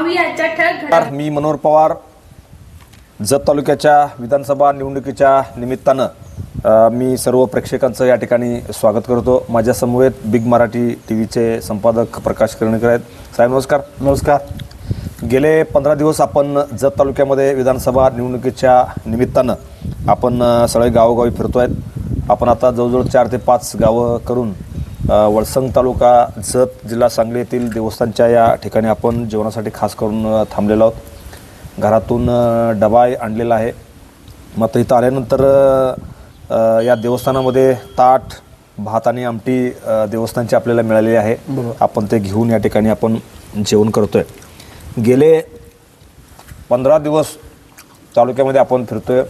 कदम पाहूया आजच्या ठळक घडामोडी मी मनोहर पवार. जत तालुक्याच्या विधानसभा निवडणुकीच्या निमित्तानं मी सर्व प्रेक्षकांचं या ठिकाणी स्वागत करतो. माझ्या समवेत बिग मराठी टी व्हीचे संपादक प्रकाश कर्णिकर आहेत. साहेब नमस्कार. नमस्कार. गेले पंधरा दिवस आपण जत तालुक्यामध्ये विधानसभा निवडणुकीच्या निमित्तानं आपण सगळे गावोगावी फिरतो आहेत आपण आता जवळजवळ चार ते पाच गावं करून वळसंग तालुका जत जिल्हा सांगली येथील देवस्थानच्या या ठिकाणी आपण जेवणासाठी खास करून थांबलेलो आहोत. घरातून डबा आणलेला आहे. मग आता इथं आल्यानंतर या देवस्थानामध्ये ताट भात आणि आमटी देवस्थानची आपल्याला मिळालेली आहे. आपण ते घेऊन या ठिकाणी आपण जेवण करतोय. गेले पंधरा दिवस तालुक्यामध्ये आपण फिरतोय.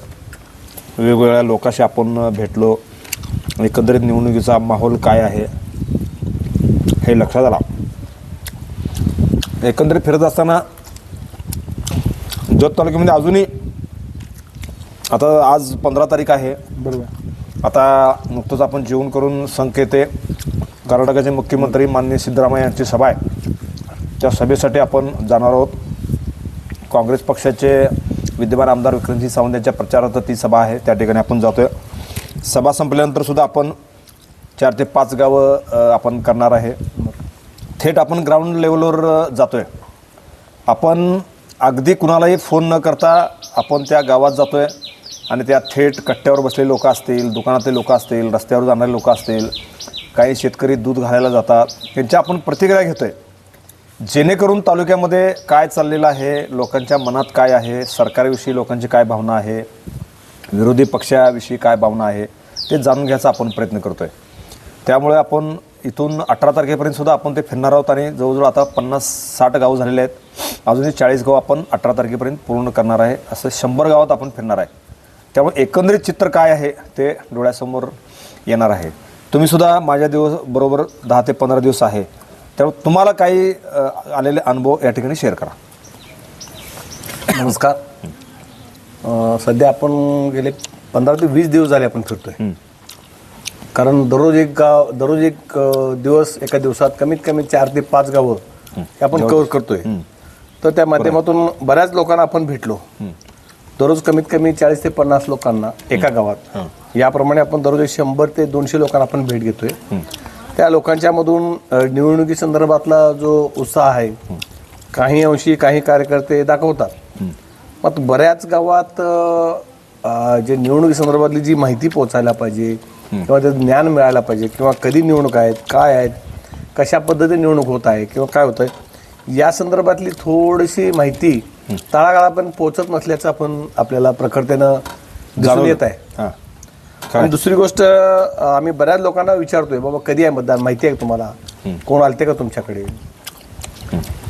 वेगवेगळ्या लोकांशी आपण भेटलो. एकंदरीत निवडणुकीचा माहोल काय आहे हे लक्षात आला. एकंदरीत फिरत असताना जत तालुक्यामध्ये अजूनही आता आज पंधरा तारीख आहे. बरोबर. आता नुकतंच आपण जेवण करून संकेते कर्नाटकाचे मुख्यमंत्री माननीय सिद्धरामय्या यांची सभा आहे. त्या सभेसाठी आपण जाणार आहोत. काँग्रेस पक्षाचे विद्यमान आमदार विक्रमसिंह सावंत यांच्या प्रचारार्थ ती सभा आहे. त्या ठिकाणी आपण जातोय. सभा संपल्यानंतर सुद्धा आपण चार ते पाच गावं आपण करणार आहे. थेट आपण ग्राउंड लेवलवर जातो जातोय. आपण अगदी कुणालाही फोन न करता आपण त्या गावात जातोय आणि त्या थेट कट्ट्यावर बसलेले लोक असतील दुकानातले लोक असतील रस्त्यावर जाणारे लोक असतील काही शेतकरी दूध घालायला जातात त्यांच्या आपण प्रतिक्रिया घेतो आहे जेणेकरून तालुक्यामध्ये काय चाललेलं आहे लोकांच्या मनात काय आहे सरकारविषयी लोकांची काय भावना आहे विरोधी पक्षाविषयी काय भावना आहे ते जाणून घ्यायचा आपण प्रयत्न करतोय. त्यामुळे आपण इथून अठरा तारखेपर्यंत सुद्धा आपण ते फिरणार आहोत आणि जवळजवळ आता पन्नास साठ गाव झालेले आहेत. अजूनही चाळीस गाव आपण अठरा तारखेपर्यंत पूर्ण करणार आहे. असं शंभर गावात आपण फिरणार आहे. त्यामुळे एकंदरीत चित्र काय आहे ते डोळ्यासमोर येणार आहे. तुम्ही सुद्धा माझ्या दिवस बरोबर दहा ते पंधरा दिवस आहे. त्यामुळे तुम्हाला काही आलेले अनुभव या ठिकाणी शेअर करा. नमस्कार. सध्या आपण गेले पंधरा ते वीस दिवस झाले आपण फिरतोय. कारण दररोज एक गाव दररोज एक दिवस एका दिवसात कमीत कमी चार ते पाच गावं हे आपण कव्हर करतोय. तर त्या माध्यमातून बऱ्याच लोकांना आपण भेटलो. दररोज कमीत कमी चाळीस ते पन्नास लोकांना एका गावात. याप्रमाणे आपण दररोज शंभर ते दोनशे लोकांना आपण भेट घेतोय. त्या लोकांच्या मधून निवडणुकी संदर्भातला जो उत्साह आहे काही अंशी काही कार्यकर्ते दाखवतात. मग बऱ्याच गावात अ, जे निवडणुकी संदर्भातली जी माहिती पोहोचायला पाहिजे किंवा ते ज्ञान मिळायला पाहिजे किंवा कधी निवडणूक आहेत काय आहेत कशा पद्धतीने निवडणूक होत आहे किंवा काय होत आहे या संदर्भातली थोडीशी माहिती तळागाळापर्यंत पोहोचत नसल्याचं आपण आपल्याला प्रखरतेनं दिसून येत आहे. हां. आणि दुसरी गोष्ट अ, आम्ही बऱ्याच लोकांना विचारतोय बाबा कधी आहे मतदान? माहिती आहे का तुम्हाला? कोण आलते का तुमच्याकडे?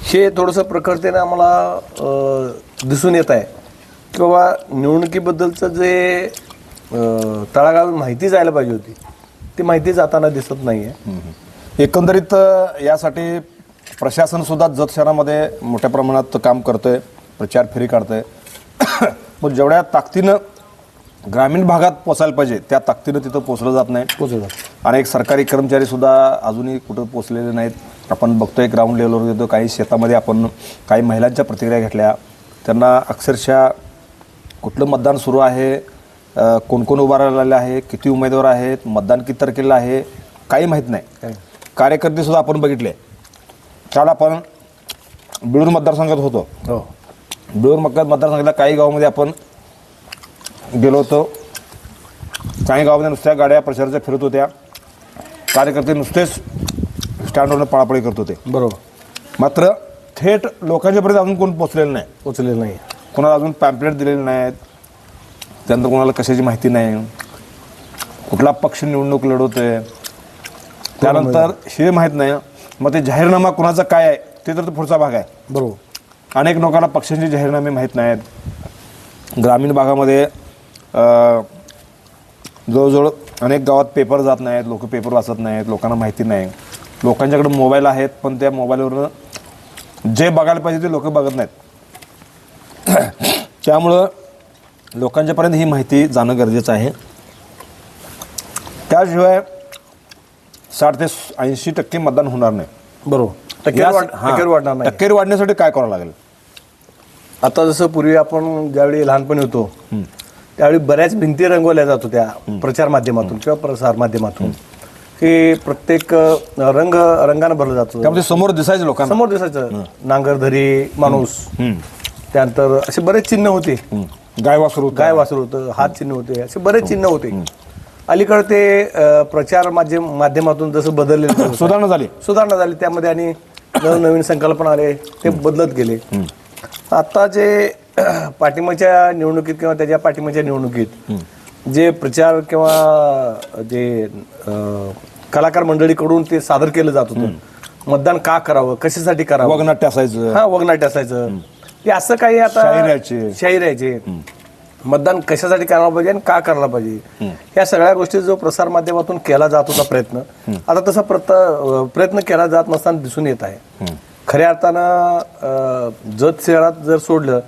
हे थोडंसं प्रखरतेनं आम्हाला अ, दिसून येत आहे. की बाबा निवडणुकीबद्दलचं जे तळागाळ माहिती जायला पाहिजे होती ती माहिती जाताना दिसत नाही आहे एकंदरीत यासाठी प्रशासन सुद्धा जत शहरामध्ये मोठ्या प्रमाणात काम करतंय प्रचार फेरी काढतंय. पण जेवढ्या ताकदीनं ग्रामीण भागात पोचायला पाहिजे त्या ताकदीनं तिथं पोचलं जात नाही. पोचवतात अनेक सरकारी कर्मचारी सुद्धा अजूनही कुठं पोचलेले नाहीत. आपण बघतोय ग्राउंड लेवलवर येतो. काही शेतामध्ये आपण काही महिलांच्या प्रतिक्रिया घेतल्या. त्यांना अक्षरशः कुठलं मतदान सुरू आहे? कोण कोण उभा राहिलेले आहे? किती उमेदवार आहेत? मतदान किती तारखेला आहे? काही माहीत नाही. कार्यकर्ते सुद्धा आपण बघितले. काल आपण बिळूर मतदारसंघात होतो. हो. बिळूर मक्का मतदारसंघातल्या काही गावामध्ये आपण गेलो होतो. काही गावामध्ये नुसत्या गाड्या प्रचाराच्या फिरत होत्या. कार्यकर्ते नुसतेच स्टँडवरनं पळापळी करत होते. बरोबर. मात्र थेट लोकांच्यापर्यंत अजून कोण पोचलेलं नाही. पोचलेलं नाही. कोणाला अजून पॅम्पलेट दिलेले नाहीत. त्यानंतर कोणाला कशाची माहिती नाही. कुठला पक्ष निवडणूक लढवतोय. त्यानंतर हे माहीत नाही. मग ते जाहीरनामा कुणाचा काय आहे ते तर पुढचा भाग आहे. बरोबर. अनेक लोकांना पक्षांचे जाहीरनामे माहीत नाहीत. ग्रामीण भागामध्ये जवळजवळ अनेक गावात पेपर जात नाहीत लोक पेपर वाचत नाहीत लोकांना माहिती नाही. लोकांच्याकडे मोबाईल आहेत पण त्या मोबाईलवरनं जे बघायला पाहिजे ते लोक बघत नाहीत. त्यामुळं लोकांच्यापर्यंत ही माहिती जाणं गरजेचं आहे. त्याशिवाय साठ ते ऐंशी टक्के मतदान होणार नाही. बरोबर. टक्केवारी या- वाढ- हां. टक्केवारी वाढणार नाही. टक्केवारी वाढण्यासाठी काय करावं लागेल? आता जसं पूर्वी आपण ज्यावेळी लहानपणी होतो त्यावेळी बऱ्याच भिंती रंगवल्या जात होत्या प्रचार माध्यमातून किंवा प्रसार माध्यमातून. की प्रत्येक अ, रंग रंगानं भरलं जातं त्यामध्ये समोर दिसायचं लोकांना. समोर दिसायचं. नांगरधरी माणूस. हम्म. त्यानंतर असे बरेच चिन्ह होते. गाय वासरू होतं. गाय वासरू होतं. हात चिन्ह होते. असे बरेच चिन्ह होते. अलीकडे ते अ, प्रचार माध्यम माध्यमातून जसं बदलले सुधारणा झाली. सुधारणा झाली. त्यामध्ये आणि नवनवीन संकल्पना आले. ते बदलत गेले. आता जे पाठिंबाच्या निवडणुकीत किंवा त्याच्या पाठिंबाच्या निवडणुकीत जे प्रचार किंवा जे कलाकार मंडळीकडून ते सादर केलं जात होतं. मतदान का करावं? कशासाठी करावं? वगनाट्य असायचं. हा वगनाट्य असायचं. हे असं काही आता शाहिराचे. शाहिराचे. मतदान कशासाठी करायला पाहिजे आणि का करायला पाहिजे? या सगळ्या गोष्टी जो प्रसार माध्यमातून केला जात होता प्रयत्न आता तसा प्रत अं, प्रयत्न केला जात नसताना दिसून येत आहे. खऱ्या अर्थानं अं, जत शहरात जर सोडलं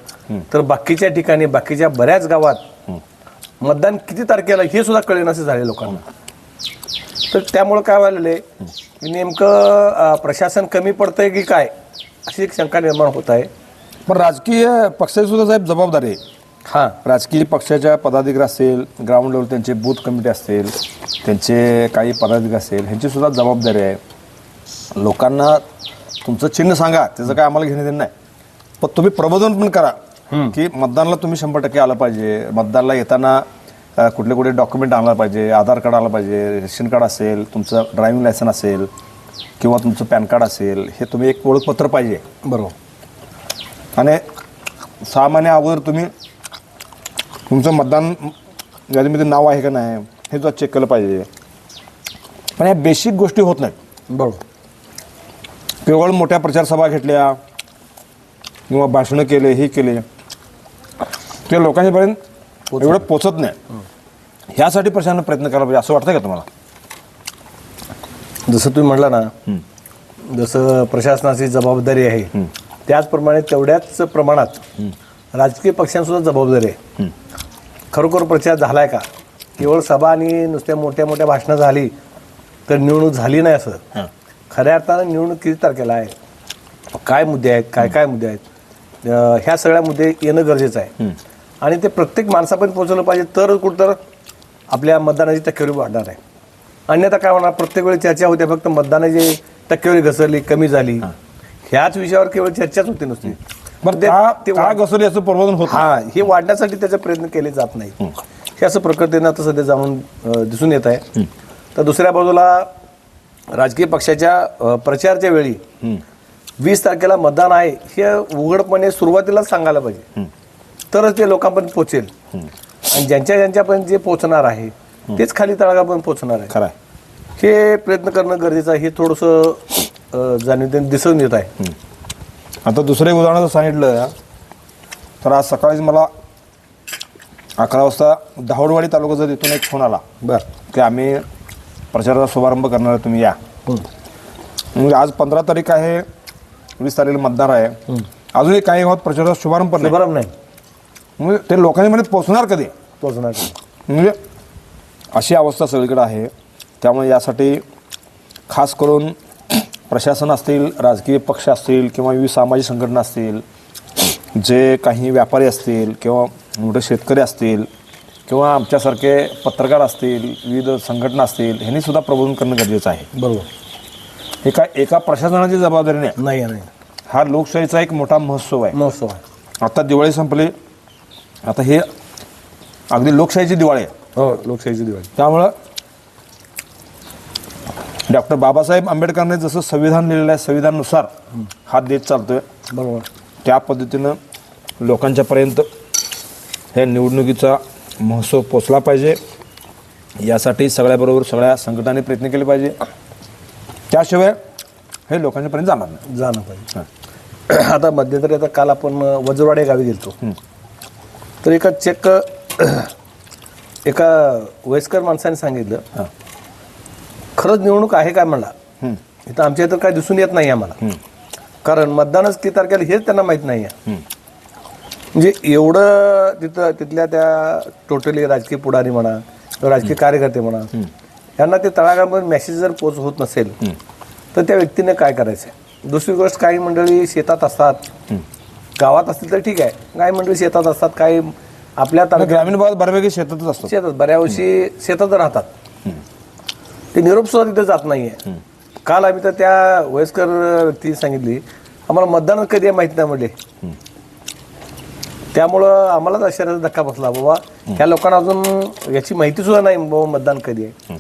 तर बाकीच्या ठिकाणी बाकीच्या बऱ्याच गावात मतदान किती तारखेला हे सुद्धा कळेनासे झाले लोकांना. तर त्यामुळं काय व्हायला की नेमकं अं, प्रशासन कमी पडतंय की काय? अशी एक शंका निर्माण होत आहे. पण राजकीय पक्षाची सुद्धा साहेब जबाबदारी आहे. हां. राजकीय पक्षाच्या पदाधिकारी असेल ग्राउंड लेवल त्यांचे बूथ कमिटी असतील त्यांचे काही पदाधिकारी असेल ह्यांची सुद्धा जबाबदारी आहे. लोकांना तुमचं चिन्ह सांगा त्याचं काय आम्हाला घेणे देणं नाही. पण तुम्ही प्रबोधन पण करा की मतदानाला तुम्ही शंभर टक्के आलं पाहिजे. मतदानाला येताना अ, कुठले कुठले डॉक्युमेंट आणलं पाहिजे आधार कार्ड आलं पाहिजे रेशन कार्ड असेल तुमचं ड्रायव्हिंग लायसन असेल किंवा तुमचं पॅन कार्ड असेल हे तुम्ही एक ओळखपत्र पाहिजे. बरोबर. आणि सहा महिने अगोदर तुम्ही तुमचं मतदान यादीमध्ये नाव आहे का नाही हे सुद्धा चेक केलं पाहिजे. पण या बेसिक गोष्टी होत नाहीत. बरोबर. केवळ मोठ्या प्रचारसभा घेतल्या किंवा भाषणं केले हे केले ते लोकांच्यापर्यंत एवढं पोचत नाही. ह्यासाठी प्रशासनानं प्रयत्न करायला पाहिजे असं वाटतं का तुम्हाला? जसं तुम्ही म्हटला ना जसं प्रशासनाची जबाबदारी आहे त्याचप्रमाणे तेवढ्याच प्रमाणात राजकीय पक्षांसुद्धा जबाबदारी आहे. खरोखर प्रचार झालाय का? केवळ सभा आणि नुसत्या मोठ्या मोठ्या भाषणं झाली तर निवडणूक झाली नाही असं? खऱ्या अर्थानं निवडणूक किती तारखेला आहे? काय मुद्दे आहेत? काय काय मुद्दे आहेत? ह्या सगळ्या मुद्दे येणं गरजेचं आहे. आणि ते प्रत्येक माणसापर्यंत पोहोचलं पाहिजे तर कुठं आपल्या मतदानाची टक्केवारी वाढणार आहे. अन्यथा काय होणार? प्रत्येक वेळी चर्चा होते फक्त मतदानाची टक्केवारी घसरली कमी झाली. ह्याच विषयावर केवळ चर्चाच होती नुसती. बरं ते- का ते याचं प्रबोधन होत. हा हे वाढण्यासाठी त्याचे प्रयत्न केले जात नाही हे. असं प्रकृतीनं आता सध्या जाऊन अं, दिसून येत आहे. तर दुसऱ्या बाजूला राजकीय पक्षाच्या अं, प्रचारच्या वेळी वीस तारखेला मतदान आहे हे उघडपणे सुरुवातीलाच सांगायला पाहिजे. तरच ते लोकांपर्यंत पोचेल आणि ज्यांच्या ज्यांच्यापर्यंत जे पोचणार आहे तेच खाली तळागापर्यंत पोचणार आहे. खरं आहे. हे प्रयत्न करणं गरजेचं आहे. हे थोडंसं जाणीव दिसून येत आहे. आता दुसरं एक उदाहरण जर सांगितलं तर आज सकाळीच मला अकरा वाजता दहावडवाडी तालुक्याचा तिथून एक फोन आला. बर. की आम्ही प्रचाराचा शुभारंभ करणार आहे तुम्ही या. म्हणजे आज पंधरा तारीख आहे वीस तारखेला मतदार आहे. अजूनही काही गावात प्रचाराचा शुभारंभ नाही. बरोबर नाही. म्हणजे ते लोकांमध्ये पोहोचणार कधी? पोचणार म्हणजे अशी अवस्था सगळीकडे आहे. त्यामुळे यासाठी खास करून प्रशासन असतील राजकीय पक्ष असतील किंवा विविध सामाजिक संघटना असतील जे काही व्यापारी असतील किंवा मोठे शेतकरी असतील किंवा आमच्यासारखे पत्रकार असतील विविध संघटना असतील ह्यांनी सुद्धा प्रबोधन करणं गरजेचं आहे. बरोबर. एका एका प्रशासनाची जबाबदारी नाही. नाही नाही. हा लोकशाहीचा एक मोठा महोत्सव आहे. महोत्सव आहे. आता दिवाळी संपली. आता हे अगदी लोकशाहीची दिवाळी आहे. हो लोकशाहीची दिवाळी. त्यामुळं डॉक्टर बाबासाहेब आंबेडकरने जसं संविधान लिहिलेलं आहे संविधानानुसार हा देश चालतोय. बरोबर. त्या पद्धतीनं लोकांच्यापर्यंत हे निवडणुकीचा महोत्सव पोचला पाहिजे. यासाठी सगळ्याबरोबर सगळ्या संघटनांनी प्रयत्न केले पाहिजे. त्याशिवाय हे लोकांच्यापर्यंत जाणार नाही. जाणं पाहिजे आता मध्यंतरी आता काल आपण वजरवाड गावी गेलतो. तर एका चेक एका वयस्कर माणसाने सांगितलं हां. खरंच निवडणूक आहे काय म्हणला हं. इथं आमच्या इथं काय दिसून येत नाही आम्हाला. कारण मतदानच किती तारखेला हेच त्यांना माहीत नाही आहे हं. म्हणजे एवढं तिथं तिथल्या त्या टोटली राजकीय पुढारी म्हणा राजकीय कार्यकर्ते म्हणा यांना ते तळागाळामध्ये मेसेज जर पोच होत नसेल तर त्या व्यक्तीने काय करायचं दुसरी गोष्ट काही मंडळी शेतात असतात. गावात असतील तर ठीक आहे. काही मंडळी शेतात असतात काही आपल्या ग्रामीण भागात बऱ्यापैकी शेतातच असतो शेतात बऱ्यावर्षी शेतात राहतात. ते निरोप सुद्धा तिथे जात नाहीये. काल आम्ही तर त्या वयस्कर व्यक्ती सांगितली आम्हाला मतदान कधी आहे माहिती नाही म्हणले त्यामुळं आम्हालाच आश्चर्याचा धक्का बसला बाबा. ह्या लोकांना अजून याची माहिती सुद्धा नाही बाबा मतदान कधी आहे.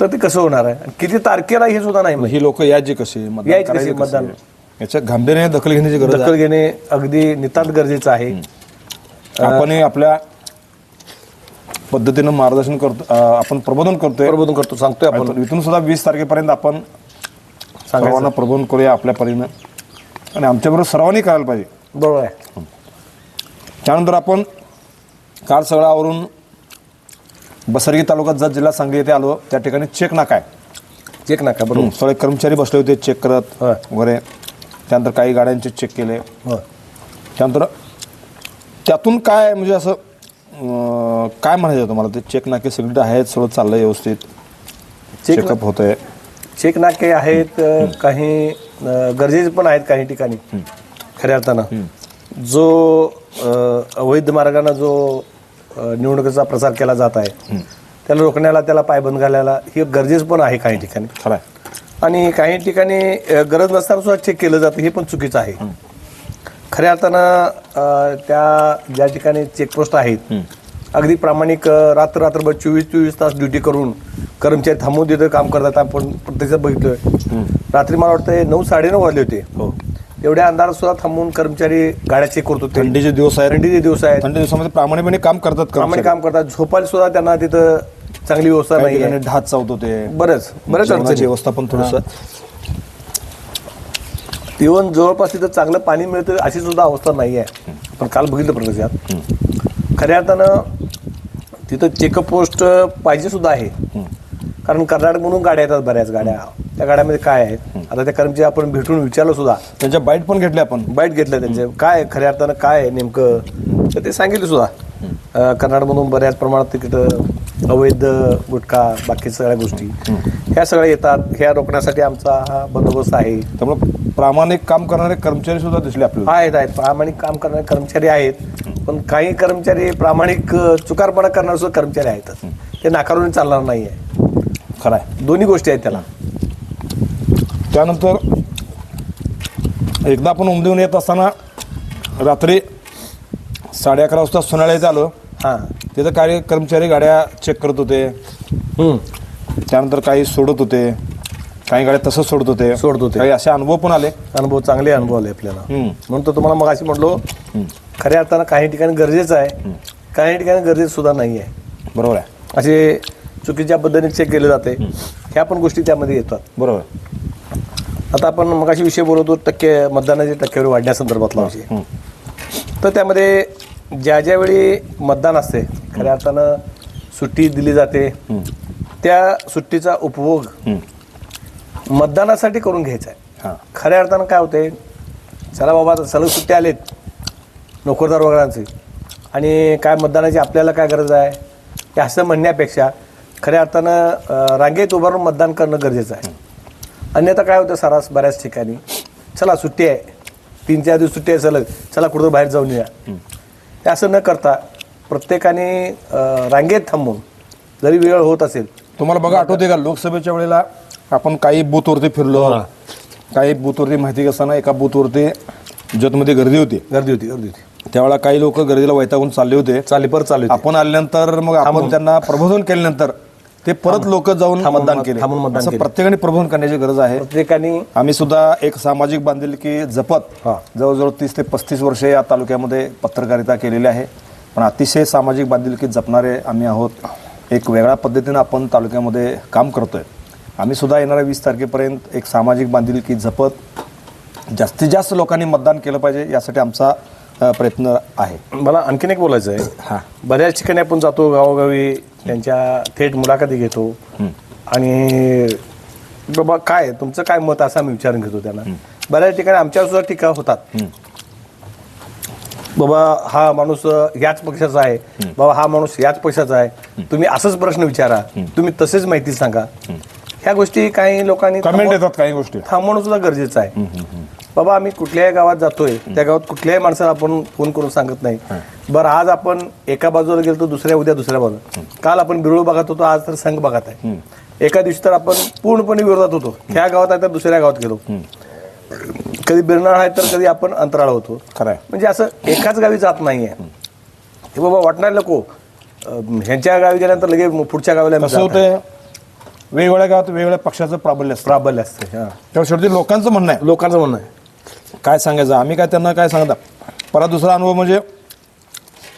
तर ते कसं होणार आहे? आणि किती तारखेला हे सुद्धा नाही माहिती. ही लोक यायची कशी? मतदान यायची कशी करायची कशी? मतदान? याच्या गांभीर्याने दखल घेण्याची गरज आहे. दखल घेणे अगदी नितांत गरजेचं आहे. आपणही आपल्या पद्धतीनं मार्गदर्शन करतो अं, आपण प्रबोधन करतोय. प्रबोधन करतो सांगतोय आपण. आपण इथून सुद्धा वीस तारखेपर्यंत आपण सर्वांना प्रबोधन करूया आपल्या परीनं. आणि आमच्याबरोबर सर्वांनी करायला पाहिजे. बरोबर आहे. त्यानंतर आपण काल सगळं आवरून बसरगी तालुक्यात जत जिल्हा सांगली येथे आलो त्या ठिकाणी चेक नाका आहे. चेक नका बरोबर. सगळे कर्मचारी बसले होते चेक करत होय. वगैरे. त्यानंतर काही गाड्यांचे चेक केले. त्यानंतर त्यातून काय म्हणजे असं अं, काय म्हणायचं तुम्हाला? ते चेक नाके सगळे आहेत सगळं चाललंय व्यवस्थित. चेक चेकअप होत आहे चेक नाके आहेत अ, काही अ, गरजेचे पण आहेत काही ठिकाणी. खऱ्या अर्थानं. जो अ, अवैध मार्गाने जो अ, निवडणुकीचा प्रचार केला जात आहे त्याला रोखण्याला त्याला पायबंद घालायला हे गरजेचं पण आहे काही ठिकाणी. खरं आहे. आणि काही ठिकाणी अ, गरज नसताना सुद्धा चेक केलं जातं हे पण चुकीचं आहे. खऱ्या अर्थानं अ, त्या ज्या ठिकाणी चेकपोस्ट आहेत अगदी प्रामाणिक अ, रात्र रात्रभर चोवीस चोवीस तास ड्युटी करून कर्मचारी थांबून तिथं काम करतात. आपण प्रत्यक्षात बघितलोय. रात्री मला वाटतं नऊ साडेनऊ वाजले होते. हो. एवढ्या अंधारात सुद्धा थांबून कर्मचारी गाड्या चेक करत होते. थंडीचे दिवस आहेत. थंडीचे दिवस आहेत. थंडी दिवसामध्ये प्रामाणिकपणे काम करतात प्रामाणिक काम करतात. झोपायला सुद्धा त्यांना तिथं चांगली व्यवस्था काही नाही ठिकाणी आहे ढात चावत होते. बरंच बरेच जेवणाची अडचणी. व्यवस्था पण थोडस. इव्हन जवळपास तिथं चांगलं पाणी मिळतं अशी सुद्धा अवस्था नाही आहे. आपण काल बघितलं प्रत्यक्षात खऱ्या अर्थानं तिथं चेकअप पोस्ट पाहिजे सुद्धा आहे. कारण कर्नाटक म्हणून गाड्या येतात बऱ्याच गाड्या. त्या गाड्यामध्ये काय आहेत आता त्या कर्मचारी आपण भेटून विचारलं सुद्धा. त्यांच्या बाईट पण घेतले आपण. बाईट घेतलं त्यांचे. काय आहे, खऱ्या अर्थानं काय आहे नेमकं? तर ते सांगितलं सुद्धा. कर्नाटकमधून बऱ्याच प्रमाणात तिकीट अवैध गुटखा बाकी सगळ्या गोष्टी. ह्या सगळ्या येतात. ह्या रोखण्यासाठी आमचा हा बंदोबस्त आहे. त्यामुळे प्रामाणिक काम करणारे कर्मचारी सुद्धा दिसले आपल्याला. आहेत आहेत. प्रामाणिक काम करणारे कर्मचारी आहेत. पण काही कर्मचारी प्रामाणिक अ, चुकारपणा करणारे सुद्धा कर्मचारी आहेत. ते नाकारून चालणार नाही आहे खरं आहे. दोन्ही गोष्टी आहेत त्याला. त्यानंतर एकदा आपण उमदीहून येत असताना रात्री साडे अकरा वाजता सोनाळ्या इथे आलो. हां. तिथं काही कर्मचारी गाड्या चेक करत होते. त्यानंतर काही सोडत होते. काही गाड्या तसंच सोडत होते सोडत होते. काही असे अनुभव पण आले. अनुभव चांगले अनुभव आले आपल्याला. म्हणून तर तुम्हाला मग अशी म्हटलो खऱ्या अर्थानं काही ठिकाणी गरजेचं आहे. काही ठिकाणी गरजेचं सुद्धा नाही आहे. बरोबर आहे. असे चुकीच्या पद्धतीने चेक केले जाते. ह्या पण गोष्टी त्यामध्ये येतात. बरोबर. आता आपण मग अशी विषय बोलतो टक्के मतदानाची टक्केवारी वाढण्यासंदर्भातला विषय. तर त्यामध्ये ज्या ज्या वेळी मतदान असते खऱ्या अर्थानं सुट्टी दिली जाते त्या सुट्टीचा उपभोग मतदानासाठी करून घ्यायचा आहे. हां. खऱ्या अर्थानं काय होते चला बाबा आता सलग सुट्टी आलेत नोकरदार वगैरेंचे आणि काय मतदानाची आपल्याला काय गरज आहे? हे असं म्हणण्यापेक्षा खऱ्या अर्थानं रांगेत उभारून मतदान करणं गरजेचं आहे. अन्यथा काय होतं सरास बऱ्याच ठिकाणी चला सुट्टी आहे तीन चार दिवस सुट्टी आहे सलग चला कुठं बाहेर जाऊन येऊया. हे असं न करता प्रत्येकाने रांगेत थांबून जरी वेळ होत असेल तुम्हाला बघा आठवते का लोकसभेच्या वेळेला आपण काही बूथवरती फिरलो काही बूथवरती माहिती असताना एका बूथवरती जतमध्ये गर्दी होती. गर्दी होती गर्दी होती. त्यावेळेला काही लोक गर्दीला वैतागून चालले होते. चाली परत चालू होती. आपण आल्यानंतर मग आपण त्यांना प्रबोधन केल्यानंतर ते परत लोक जाऊन थांबून मतदान मत- केले. थांबून मतदान असं केले. प्रत्येकाने प्रबोधन करण्याची गरज आहे. प्रत्येकाने आम्ही सुद्धा एक सामाजिक बांधिलकी जपत हा. जवळजवळ तीस ते पस्तीस वर्षे या तालुक्यामध्ये पत्रकारिता केलेली आहे. पण अतिशय सामाजिक बांधिलकी जपणारे आम्ही आहोत. एक वेगळ्या पद्धतीनं आपण तालुक्यामध्ये काम करतोय. आम्ही सुद्धा येणाऱ्या वीस तारखेपर्यंत एक सामाजिक बांधिलकी जपत जास्तीत जास्त लोकांनी मतदान केलं पाहिजे यासाठी आमचा प्रयत्न आहे. मला आणखीन एक बोलायचं आहे. हां. बऱ्याच ठिकाणी आपण जातो गावोगावी त्यांच्या थेट मुलाखती घेतो. आणि बाबा काय तुमचं काय मत असं आम्ही विचारून घेतो त्यांना. बऱ्याच ठिकाणी आमच्यावर सुद्धा टीका होतात. बाबा हा माणूस याच पक्षाचा आहे. बाबा हा माणूस याच पक्षाचा आहे. तुम्ही असंच प्रश्न विचारा. तुम्ही तसेच माहिती सांगा. ह्या गोष्टी काही लोकांनी कमेंट येतात काही गोष्टी. थांबवणं सुद्धा गरजेचं आहे. बाबा आम्ही कुठल्याही गावात जातोय त्या गावात कुठल्याही माणसाला आपण फोन करून सांगत नाही. बरं आज आपण एका बाजूला गेलो दुसऱ्या उद्या दुसऱ्या बाजूला. काल आपण बिरुळ भागात होतो आज तर संघ भागात आहे. एका दिवशी तर आपण पूर्णपणे विरोधात होतो. ह्या गावात आहे तर दुसऱ्या गावात गेलो. कधी बिरनाळ आहे तर कधी आपण अंतराळ होतो. खरं म्हणजे असं एकाच गावी जात नाहीये. हे बाबा वाटणार नको. ह्यांच्या गावी गेल्यानंतर लगेच पुढच्या गावीला आम्ही कसं जात आहे. होतंय वेगवेगळ्या गावात वेगवेगळ्या पक्षाचं प्राबल्य असतं. प्राबल्य असते हा. तेव्हा शेवटी लोकांचं म्हणणं आहे. लोकांचं म्हणणं आहे. काय सांगायचं? आम्ही काय त्यांना काय सांगता? परत दुसरा अनुभव म्हणजे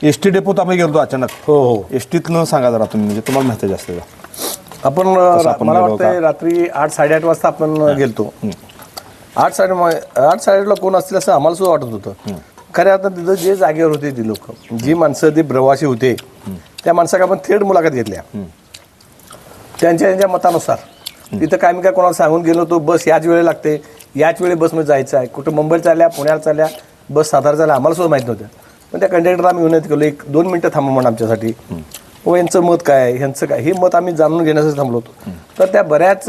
एस टी डेपोत आम्ही गेलो अचानक. हो हो. एस टीतनं सांगा जरा तुम्ही म्हणजे तुम्हाला माहिती जास्त. आपण आपण मला गेलो वाटतंय रात्री आठ साडेआठ वाजता आपण गेलतो. आठ साडे आठ साडेआठला कोण असतील असं आम्हाला सुद्धा वाटत होतं. खऱ्या आता तिथं जे जागेवर होते ती लोक जी माणसं ते प्रवासी होते त्या माणसाला आपण थेट मुलाखत घेतल्या. त्यांच्या त्यांच्या मतानुसार. तिथं काय मी काय कोणाला सांगून गेलो होतो बस याच वेळेला लागते. याच वेळी बसमध्ये जायचं आहे. कुठं मुंबईला चालल्या पुण्याला चालल्या बस सातारा चालल्या आम्हाला सुद्धा माहीत नव्हतं. पण त्या कंडक्टरला आम्ही विनंती केलो एक दोन मिनटं थांबा म्हणून आमच्यासाठी. व यांचं मत काय ह्यांचं काय? हे मत आम्ही जाणून घेण्यासाठी थांबलो होतो. तर त्या बऱ्याच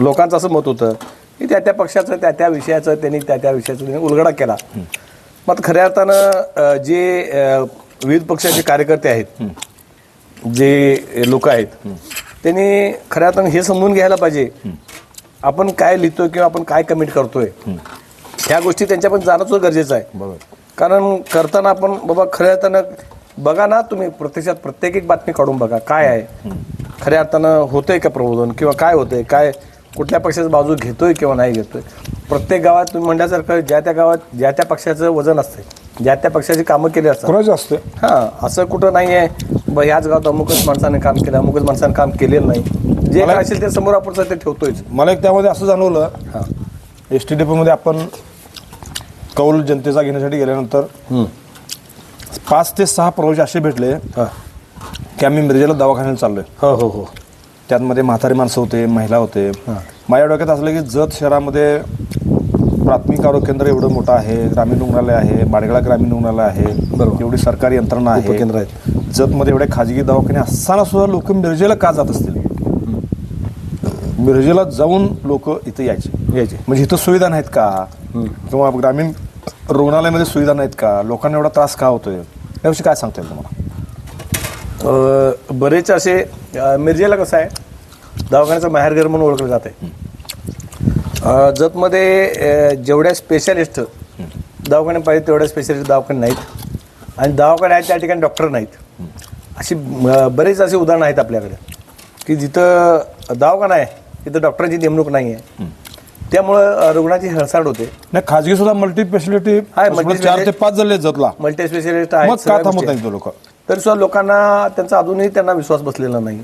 लोकांचं असं मत होतं की त्या त्या पक्षाचं त्या त्या विषयाचं त्यांनी त्या त्या विषयाचं त्यांनी उलगडा केला. मग खऱ्या अर्थानं जे विविध पक्षाचे कार्यकर्ते आहेत जे लोक आहेत त्यांनी खऱ्या अर्थानं हे समजून घ्यायला पाहिजे आपण काय लिहितोय किंवा आपण काय कमिट करतोय ह्या गोष्टी त्यांच्या पण जाणं सुद्धा गरजेचं आहे. कारण करताना आपण बाबा खऱ्या अर्थानं बघा ना तुम्ही प्रत्यक्षात प्रत्येक एक बातमी काढून बघा काय आहे? खऱ्या अर्थानं होतंय का प्रबोधन किंवा काय होतंय? काय कुठल्या पक्षाची बाजू घेतोय किंवा नाही घेतोय? प्रत्येक गावात तुम्ही म्हणण्यासारखं ज्या त्या गावात ज्या त्या पक्षाचं वजन असते ज्या त्या पक्षाची कामं केली असतात. कोणाचं असते? हां असं कुठं नाही आहे ह्याच गावात अमुकच माणसाने काम केलं अमुकच माणसाने काम केलेलं नाही. जे काय असेल ते समोर आपण सध्या ठेवतोयच. मला एक त्यामध्ये असं जाणवलं हां. एस टी डेपोमध्ये आपण कौल जनतेचा घेण्यासाठी गेल्यानंतर पाच ते सहा प्रवासी असे भेटले हां. की आम्ही मिरजेला दवाखान्याला चाललोय. हो हो हो. त्यातमध्ये म्हातारी माणसं होते महिला होते. माझ्या डोक्यात असलं की जत शहरामध्ये प्राथमिक आरोग्य केंद्र एवढं मोठं आहे ग्रामीण रुग्णालय आहे बाडगळा ग्रामीण रुग्णालय आहे बरोबर. एवढी सरकारी यंत्रणा आहे. उपकेंद्र आहेत. जतमध्ये एवढे खाजगी दवाखाने असताना सुद्धा लोक मिरजेला का जात असतील? मिरजेला जाऊन लोक इथं यायचे. यायचे. म्हणजे इथं सुविधा नाहीत का? किंवा ग्रामीण रुग्णालयामध्ये सुविधा नाहीत का? लोकांना एवढा त्रास का होतोय? याविषयी काय सांगता येईल तुम्हाला? बरेच असे मिरजेला कसं आहे? दवाखान्याचं माहेरघर म्हणून ओळखलं जात जतमध्ये जेवढ्या स्पेशालिस्ट दवाखाने पाहिजे तेवढ्या स्पेशालिस्ट दवाखाने नाहीत. आणि दवाखाने आहेत त्या ठिकाणी डॉक्टर नाहीत. अशी बरेच असे उदाहरणं आहेत आपल्याकडे. की जिथं दवाखाना आहे तिथं डॉक्टरांची नेमणूक नाही आहे त्यामुळं रुग्णाची हेळसाड होते. नाही खाजगी सुद्धा मल्टी स्पेशालिटी आहे, multi चार ते पाच झाले जतला. मल्टी स्पेशालिस्ट आहेत लोक? तरी सुद्धा लोकांना त्यांचा अजूनही त्यांना विश्वास बसलेला नाही.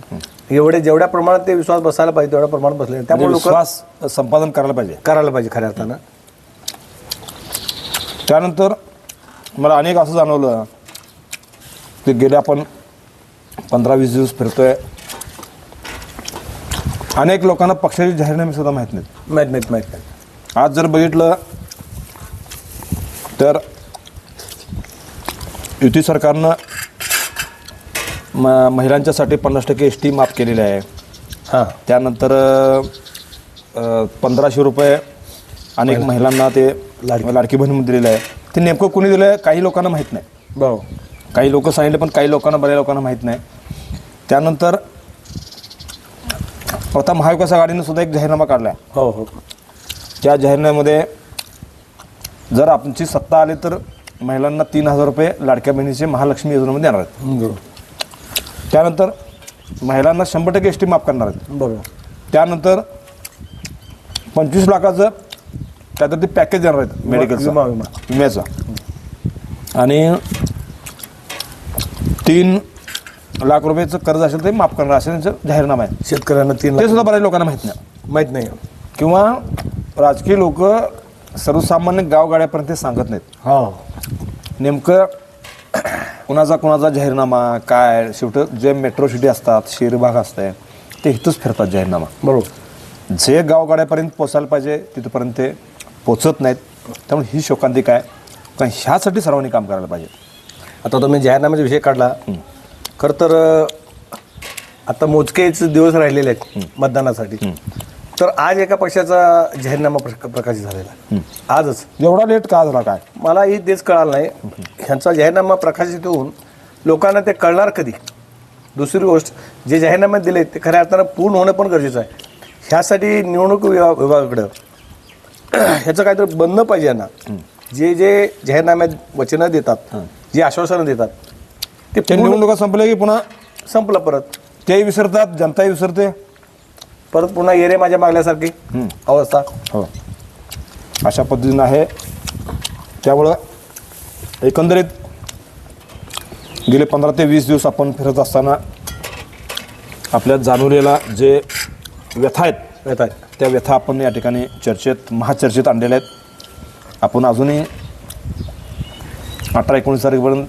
एवढे जेवढ्या प्रमाणात ते विश्वास बसायला पाहिजे तेवढ्या प्रमाणात बसले नाही. त्यामुळे लोक विश्वास संपादन करायला पाहिजे. करायला पाहिजे खऱ्या अर्थानं. त्यानंतर मला अनेक असं जाणवलं की गेले आपण पंधरा वीस दिवस फिरतोय. अनेक लोकांना पक्षाचे जाहीरनामे सुद्धा माहीत नाहीत. माहीत माहीत माहीत नाही आज जर बघितलं तर युती सरकारनं म महिलांच्यासाठी पन्नास टक्के एस टी माफ केलेली आहे. हां. त्यानंतर अ, पंधराशे रुपये अनेक महिलांना ते लाडकी बहीण दिलेलं आहे. ते नेमकं कोणी दिलं आहे काही लोकांना माहीत नाही. बरोबर काही लोक सांगितले पण काही लोकांना बऱ्या लोकांना माहीत नाही. त्यानंतर आता महाविकास आघाडीनं सुद्धा एक जाहीरनामा काढला आहे हो हो. त्या जाहीरनाम्यामध्ये जर आमची सत्ता आली तर महिलांना तीन हजार रुपये लाडक्या बहिणीचे महालक्ष्मी योजनेमध्ये देणार आहेत. बरोबर त्यानंतर महिलांना शंभर टक्के एस टी माफ करणार आहेत. बरोबर. त्यानंतर पंचवीस लाखाचं त्यातर ते पॅकेज देणार आहेत मेडिकलचं विमा विमा. विम्याचं. आणि तीन लाख रुपयाचं कर्ज असेल ते माफ करणार असं त्यांचं जाहीरनामा आहे. शेतकऱ्यांना तीन ते लाख सुद्धा बऱ्याच लोकांना माहीत नाही. माहीत नाही. किंवा राजकीय लोक सर्वसामान्य गावगाड्यापर्यंत ते सांगत नाहीत. हो. नेमकं कुणाचा कुणाचा जाहीरनामा काय शेवटी जे मेट्रो सिटी असतात शहरी भाग असते ते इथंच फिरतात जाहीरनामा. बरोबर. जे गावगाड्यापर्यंत पोचायला पाहिजे तिथपर्यंत ते पोचत नाहीत. त्यामुळे ही शोकांतिका आहे कारण ह्यासाठी सर्वांनी काम करायला पाहिजे. आता तुम्ही जाहीरनाम्याचा विषय काढला. खरं तर आता मोजकेच दिवस राहिलेले आहेत मतदानासाठी. तर आज एका पक्षाचा जाहीरनामा प्रक- प्रकाशित झालेला. आजच. एवढा लेट का झाला काय? मलाही तेच कळालं नाही. ह्यांचा जाहीरनामा प्रकाशित होऊन लोकांना ते कळणार कधी? दुसरी गोष्ट जे जाहीरनामे दिले ते खऱ्या अर्थानं पूर्ण होणं पण गरजेचं आहे. ह्यासाठी निवडणूक विभा विभागाकडं ह्याचं काहीतरी बनलं पाहिजे यांना. जे जे जाहीरनाम्यात वचनं देतात जी आश्वासनं देतात ते ते पूर्ण निवडणुका संपल्या की पुन्हा? संपलं परत. तेही विसरतात जनताही विसरते? परत पुन्हा येरे माझ्या मागल्यासारखी अवस्था. हो. अशा पद्धतीनं आहे. त्यामुळं एकंदरीत गेले पंधरा ते वीस दिवस आपण फिरत असताना आपल्या जाणवलेला जे व्यथा आहेत येत आहे त्या व्यथा आपण या ठिकाणी चर्चेत महाचर्चेत आणलेल्या आहेत. आपण अजूनही अठरा एकोणीस तारखेपर्यंत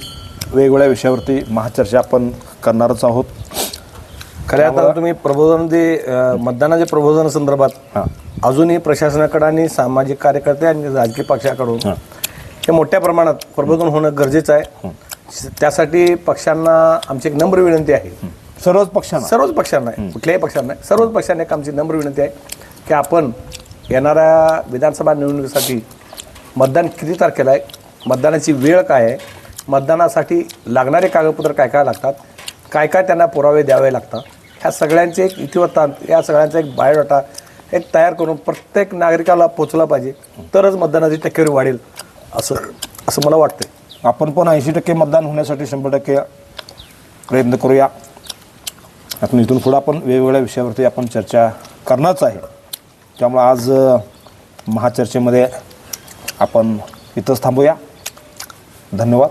वेगवेगळ्या विषयावरती महाचर्चा आपण करणारच आहोत. खऱ्या अर्थानं तुम्ही प्रबोधन जे अं, मतदानाच्या प्रबोधना संदर्भात अजूनही प्रशासनाकडे आणि सामाजिक कार्यकर्ते आणि राजकीय पक्षाकडून हां. हे मोठ्या प्रमाणात प्रबोधन होणं गरजेचं आहे. त्यासाठी पक्षांना आमची एक नम्र विनंती आहे. सर्वच पक्षांना? सर्वच पक्षांना आहे. कुठल्याही पक्षांना आहे. सर्वच पक्षांना एक आमची नम्र विनंती आहे की आपण येणाऱ्या विधानसभा निवडणुकीसाठी मतदान किती तारखेला आहे? मतदानाची वेळ काय आहे? मतदानासाठी लागणारे कागदपत्र काय काय लागतात? काय काय त्यांना पुरावे द्यावे लागतात? ह्या सगळ्यांचे एक इतिवृत्तांत या सगळ्यांचा एक बायोडाटा एक तयार करून प्रत्येक नागरिकाला पोचला पाहिजे तरच मतदानाची टक्केवारी वाढेल असं असं मला वाटतं आपण पण ऐंशी टक्के मतदान होण्यासाठी शंभर टक्के प्रयत्न करूया. आपण इथून पुढं आपण वेगवेगळ्या विषयावरती आपण चर्चा करणारच आहे. त्यामुळं आज महाचर्चेमध्ये आपण इथंच थांबूया. धन्यवाद.